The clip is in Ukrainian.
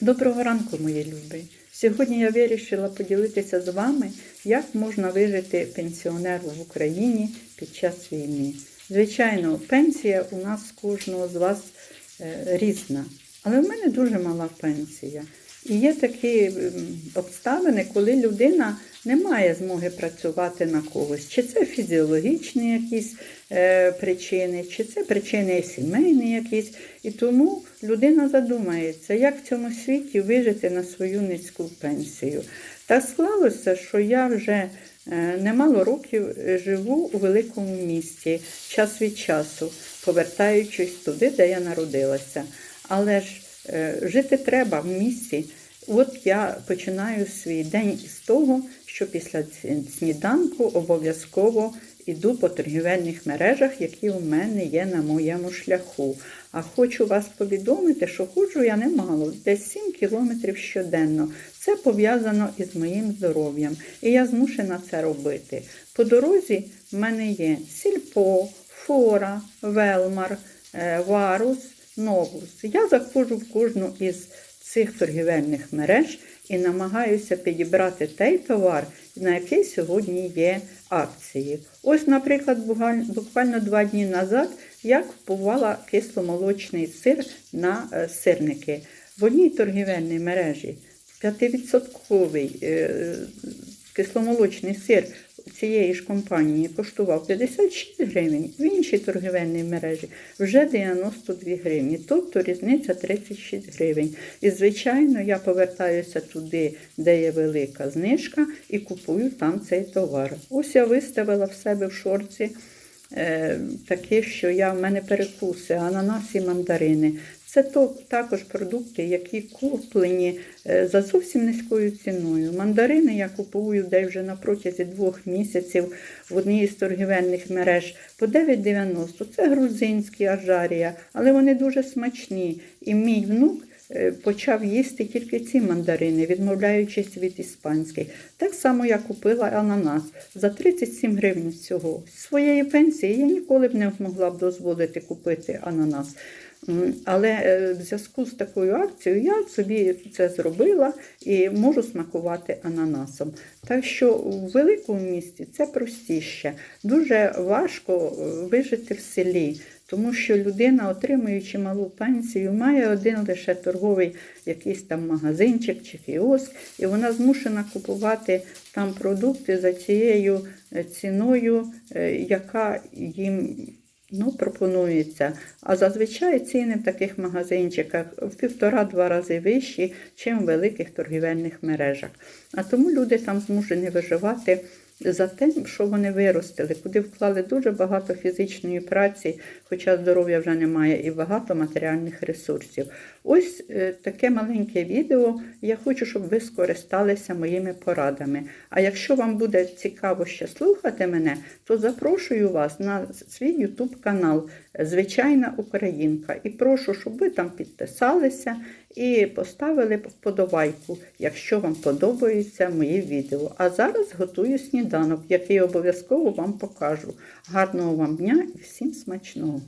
Доброго ранку, мої любі! Сьогодні я вирішила поділитися з вами, як можна вижити пенсіонеру в Україні під час війни. Звичайно, пенсія у нас кожного з вас е, різна, але в мене дуже мала пенсія. І є такі обставини, коли людина не має змоги працювати на когось. Чи це фізіологічні якісь е, причини, чи це причини сімейні якісь. І тому людина задумається, як в цьому світі вижити на свою низьку пенсію. Так склалося, що я вже е, немало років живу у великому місті, час від часу, повертаючись туди, де я народилася. Але ж жити треба в місті. От я починаю свій день із того, що після сніданку обов'язково йду по торгівельних мережах, які у мене є на моєму шляху. А хочу вас повідомити, що ходжу я немало, десь 7 кілометрів щоденно. Це пов'язано із моїм здоров'ям, і я змушена це робити. По дорозі в мене є сільпо, фора, велмар, е, варус, новус. Я заходжу в кожну із цих торгівельних мереж і намагаюся підібрати той товар, на який сьогодні є акції. Ось, наприклад, буквально два дні назад я купувала кисломолочний сир на е, сирники. В одній торгівельній мережі 5% е, кисломолочний сир цієї ж компанії коштував 56 гривень, в іншій торгівельній мережі вже 92 гривні, тобто різниця 36 гривень. І, звичайно, я повертаюся туди, де є велика знижка, і купую там цей товар. Ось я виставила в себе в шорці е, такі, що я в мене перекуси, ананас мандарини. Це то, також продукти, які куплені е, за зовсім низькою ціною. Мандарини я купую десь вже на протязі двох місяців в одній із торгівельних мереж по 9,90. Це грузинські ажарія, але вони дуже смачні. І мій внук почав їсти тільки ці мандарини, відмовляючись від іспанських. Так само я купила ананас за 37 гривень всього. З своєї пенсії я ніколи б не змогла б дозволити купити ананас. Але е, в зв'язку з такою акцією я собі це зробила і можу смакувати ананасом. Так що в великому місті це простіше. Дуже важко е, вижити в селі, тому що людина, отримуючи малу пенсію, має один лише торговий якийсь там магазинчик чи кіоск, і вона змушена купувати там продукти за цією е, ціною, яка їм Ну, пропонується. А зазвичай ціни в таких магазинчиках в півтора-два рази вищі, ніж в великих торгівельних мережах. А тому люди там змушені виживати за те, що вони виростили, куди вклали дуже багато фізичної праці, хоча здоров'я вже немає, і багато матеріальних ресурсів. Ось е, таке маленьке відео. Я хочу, щоб ви скористалися моїми порадами. А якщо вам буде цікаво ще слухати мене, то запрошую вас на свій YouTube канал Звичайна Українка. І прошу, щоб ви там підписалися і поставили вподобайку, якщо вам подобаються мої відео. А зараз готую сніданок, який обов'язково вам покажу. Гарного вам дня і всім смачного!